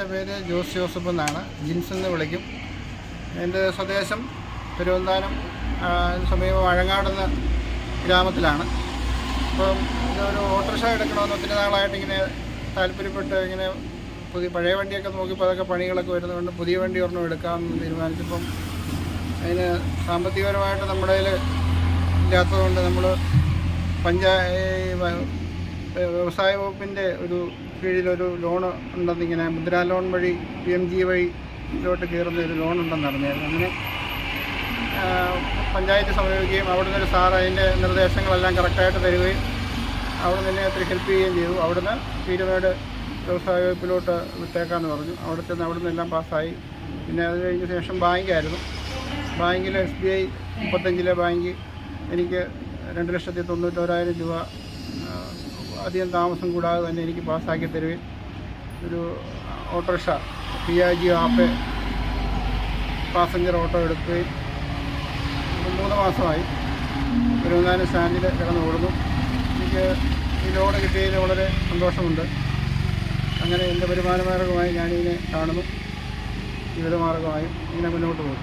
എന്റെ പേര് ജോസ് ജോസഫ് എന്നാണ്. ജിൻസ് എന്ന് വിളിക്കും. എന്റെ സ്വദേശം തിരുവനന്തപുരം സമീപം അഴങ്ങാടെന്ന ഗ്രാമത്തിലാണ്. അപ്പം ഇതൊരു ഓട്ടോറിക്ഷ എടുക്കണമെന്ന് ഒത്തിരി നാളായിട്ട് ഇങ്ങനെ താല്പര്യപ്പെട്ട് ഇങ്ങനെ പുതിയ പഴയ വണ്ടിയൊക്കെ നോക്കിയപ്പോൾ അതൊക്കെ പണികളൊക്കെ വരുന്നതുകൊണ്ട് പുതിയ വണ്ടി ഒരെണ്ണം എടുക്കാമെന്ന് തീരുമാനിച്ചപ്പം അതിന് സാമ്പത്തികപരമായിട്ട് നമ്മുടെ കയ്യിൽ ഇല്ലാത്തതുകൊണ്ട് നമ്മൾ പഞ്ചായ വ്യവസായ വകുപ്പിന്റെ ഒരു കീഴിലൊരു ലോൺ ഉണ്ടെന്നിങ്ങനെ മുദ്രാ ലോൺ വഴി പി എം ജി വഴിയിലോട്ട് കയറുന്ന ഒരു ലോൺ ഉണ്ടെന്ന് അറിഞ്ഞായിരുന്നു. അങ്ങനെ പഞ്ചായത്ത് സമീപിക്കുകയും അവിടുന്ന് ഒരു സാർ അതിന്റെ നിർദ്ദേശങ്ങളെല്ലാം കറക്റ്റായിട്ട് തരികയും അവിടെ നിന്ന് ഒത്തിരി ഹെൽപ്പ് ചെയ്യുകയും ചെയ്തു. അവിടുന്ന് പീരുമേട് വ്യവസായ വകുപ്പിലോട്ട് വിട്ടേക്കാമെന്ന് പറഞ്ഞു. അവിടെ ചെന്ന് അവിടുന്ന് എല്ലാം പാസ്സായി. പിന്നെ അത് കഴിഞ്ഞ ശേഷം ബാങ്കായിരുന്നു. ബാങ്കിൽ എസ് ബി ഐ മുപ്പത്തഞ്ചിലെ ബാങ്ക് എനിക്ക് രണ്ട് ലക്ഷത്തി തൊണ്ണൂറ്റോരായിരം രൂപ അധികം താമസം കൂടാതെ തന്നെ എനിക്ക് പാസ്സാക്കി തരുവേ. ഒരു autorickshaw G app passenger auto എടുക്കുകയും മൂന്ന് മാസമായി. തിരുവനന്തപുരം സ്റ്റാൻഡിൽ കിടന്നു ഓടുന്നു. എനിക്ക് ഈ ലോഡ് കിട്ടിയതിൽ വളരെ സന്തോഷമുണ്ട്. അങ്ങനെ എന്റെ വരുമാന മാർഗമായി ഞാനിതിനെ കാണുന്നു. ജീവിതമാർഗമായും ഇങ്ങനെ മുന്നോട്ട് പോകും